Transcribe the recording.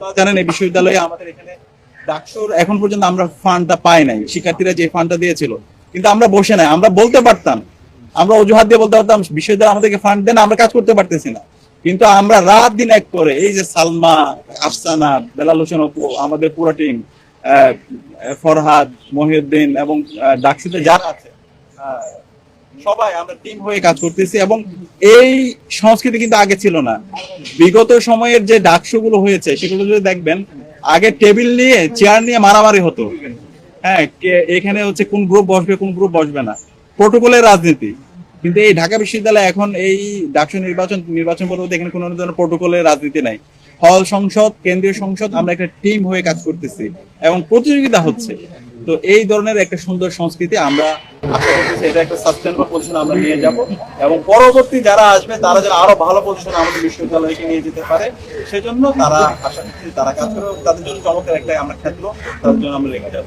জানেন এই বিশ্ববিদ্যালয়ে আমাদের এখানে ডাকসুর এখন পর্যন্ত আমরা ফান্ডটা পাই নাই, শিক্ষার্থীরা যে ফান্ডটা দিয়েছিল। কিন্তু আমরা বসে নাই, আমরা বলতে পারতাম, আমরা অজুহাত দিয়ে বলতে পারতাম, বিশ্ববিদ্যালয় আমাদেরকে ফান্ড দেন, আমরা কাজ করতে পারতেছি না। কিন্তু আমরা রাত দিন এক করে, এই যে সালমা, আফসানা, বেলাল হোসেন আমাদের পুরো টিম ফরহাদ, মহিউদ্দিন এবং ডাকসুতে যারা আছে সবাই, আমরা টিম হয়ে কাজ করতেছি এবং এই সংস্কৃতি কিন্তু আগে ছিল না। বিগত সময়ের যে হয়েছে, সেগুলো যদি দেখবেন, আগে টেবিল নিয়ে চেয়ার নিয়ে মারামারি হতো। হ্যাঁ এখানে হচ্ছে কোন গ্রুপ বসবে, কোন গ্রুপ বসবে না। প্রোটোকলের রাজনীতি। কিন্তু এই ঢাকা বিশ্ববিদ্যালয়ে এখন এই ডাকসু নির্বাচন নির্বাচন পরবর্তী এখানে কোনো ধরনের প্রোটোকলের রাজনীতি নাই। হল সংসদ, কেন্দ্রীয় সংসদ, আমরা একটা টিম হয়ে কাজ করতেছি। এবং প্রতিযোগিতা হচ্ছে। তো এই ধরনের একটা সুন্দর সংস্কৃতি আমরা এটা একটা সাস্টেনেবল পজিশন আমরা নিয়ে যাব। এবং পরবর্তী যারা আসবে, তারা যেন আরও ভালো পজিশন আমাদের বিশ্ববিদ্যালয়কে নিয়ে যেতে পারে, সেজন্য তারা আশা করছি তারা কাজ করবে তাদের জন্য চমৎকার একটা আমরা খেতলো তাদের জন্য আমরা লেগে যাব।